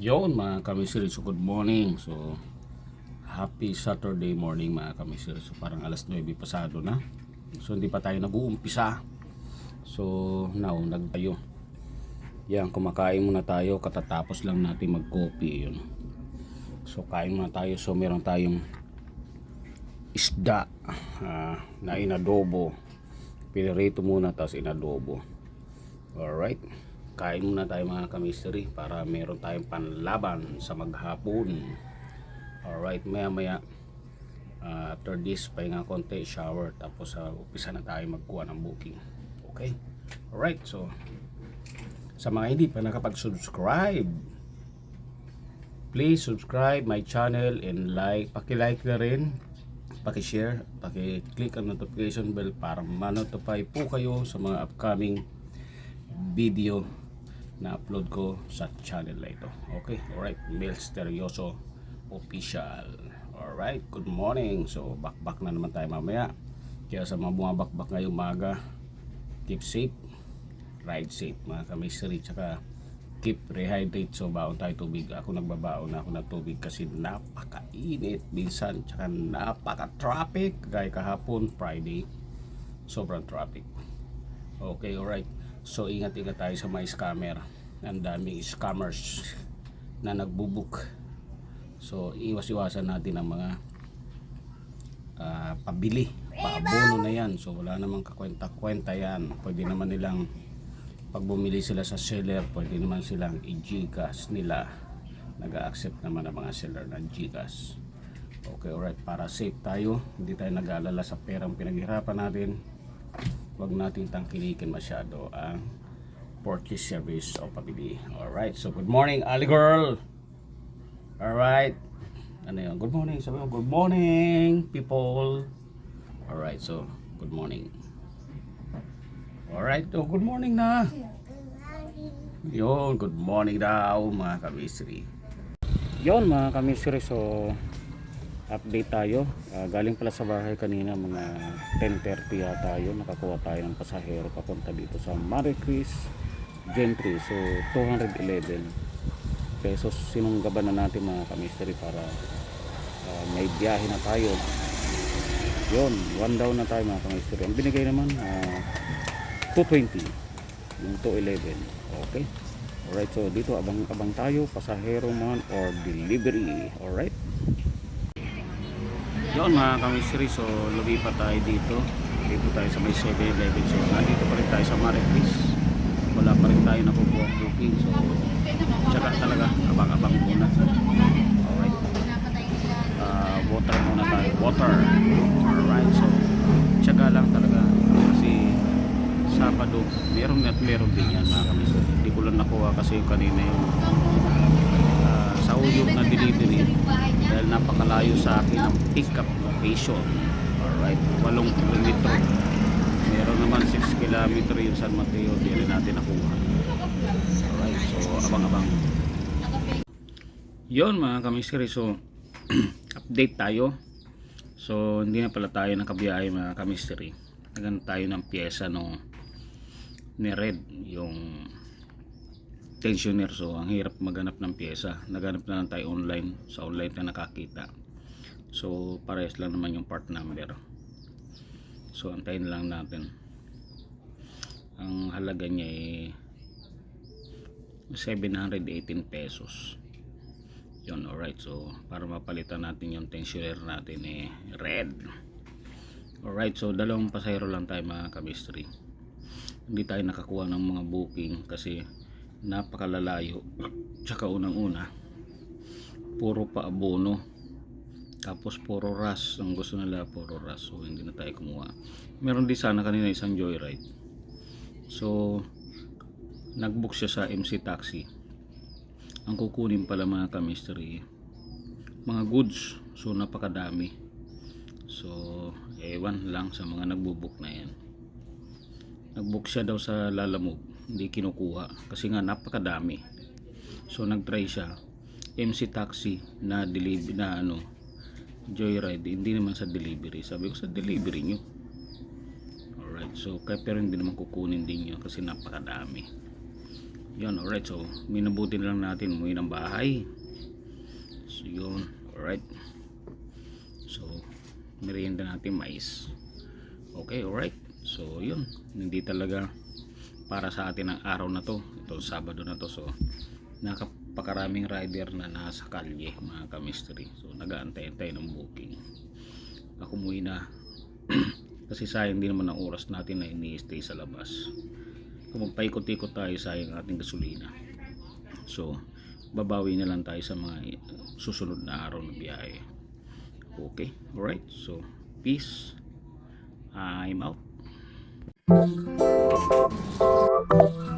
mga kamisiri. So good morning. So happy Saturday morning mga kamisiri. So parang alas 9 pasado na. So hindi pa tayo nag-uumpisa. So now nagtayo. Yan kumakain muna tayo katatapos lang natin mag-coffee yun. So kain muna tayo. So meron tayong isda ah, na inadobo. Pinirito muna tapos inadobo. Alright. Kain muna tayo mga kamisteri para meron tayong panlaban sa maghapon. Alright, maya maya ah, after this pahinga konti, shower tapos sa umpisa na tayo magkuha ng booking. Okay? Alright, so sa mga hindi pa nakapag-subscribe please subscribe my channel and like, paki-like na rin paki-share, paki-click ang notification bell para ma-notify po kayo sa mga upcoming video na upload ko sa channel na ito. Okay, alright, Mel Steryoso Official. Alright, good morning. So, back-back na naman tayo mamaya. Kaya sa mga bumabakbak ngayong umaga, keep safe, ride safe mga kamiseri, tsaka keep rehydrate so baon tayo tubig ako nagbabaon na ako ng tubig kasi napakainit minsan tsaka napaka traffic gaya kahapon Friday sobrang traffic okay alright so ingat ingat tayo sa mga scammer ang daming scammers na nagbubuk so iwas iwasan natin ang mga ah, pabili paabono na yan so wala namang kakwenta kwenta yan pwede naman nilang pag bumili sila sa seller, pwede naman silang i-Gcash nila. Nag-accept naman ang mga seller ng Gcash. Okay, alright. Para safe tayo, hindi tayo nag-aalala sa perang pinaghirapan natin. Huwag natin tangkilikin masyado ang purchase service o pabili. Alright, so good morning, Ali Girl! Alright. Ano yun? Good morning. Sabi mo, good morning, people! Alright, so, good morning. Alright, oh, good morning na. Yun, good morning daw mga kamisri. Yun mga kamisri, so update tayo. Ah, galing pala sa bahay kanina mga 10.30 yata yun. Nakakuha tayo ng pasahero papunta dito sa Maricris Gentry. So 211 pesos sinunggaban na natin mga kamisri para ah, may biyahe na tayo. Yun, one down na tayo mga kamisri. Ang binigay naman, ah, 220 yung 211 okay alright so dito abang abang tayo pasahero man or delivery alright yun mga kamisri so lumipat tayo dito. Dito tayo sa may 7-Eleven so nandito pa rin tayo sa Maricris wala pa rin tayo nakukuha booking so tsaka talaga abang abang muna. Alright. Uh, water muna tayo. Water. Alright so tsaka lang talaga kasi Sabado, meron at meron din yan mga kamis. Hindi ko lang nakuha kasi yung kanina yung ah, sa uyog na delivery dahil napakalayo sa akin ang pick-up location. Alright, 8 kilometro. Meron naman 6 kilometro yung San Mateo, di rin natin nakuha. Alright, so abang-abang. Yon mga kamisiri, so update tayo. So hindi na pala tayo nakabiyahe mga kamisiri. Nagan tayo ng pyesa no ni Red yung tensioner. So ang hirap maghanap ng pyesa. Naghanap na lang tayo online sa online na nakakita. So parehas lang naman yung part number. So antayin lang natin. Ang halaga niya ay 718 pesos. Yun alright. So para mapalitan natin yung tensioner natin eh red. Alright so dalawang pasahero lang tayo mga kabistri. Hindi tayo nakakuha ng mga booking kasi napakalalayo. Tsaka unang una puro pa abono tapos puro ras ang gusto nila puro ras so hindi na tayo kumuha. Meron din sana kanina isang joyride. So nagbook siya sa MC Taxi. Ang kukunin pala mga kamistry mga goods. So napakadami. So ewan lang sa mga nagbubook na yan. Nagbook siya daw sa lalamog hindi kinukuha kasi nga napakadami so nagtry siya MC taxi na delivery na ano joyride hindi naman sa delivery sabi ko sa delivery nyo alright so kaya pero hindi naman kukunin din nyo kasi napakadami yun alright so minabuti na lang natin umuwi ng bahay So yun, alright. So, merienda natin mais. Okay, alright. So yun, hindi talaga para sa atin ang araw na to. Ito Sabado na to. So, nakapakaraming rider na nasa kalye mga kamistry. So, nag-aantay-antay ng booking. Ako muwi na. Kasi sayang din naman ang oras natin na ini-stay sa labas. Kung magpaikot-ikot tayo, sayang ating gasolina. So, babawi na lang tayo sa mga susunod na araw na biyahe. Okay, alright. So, peace. I'm out. you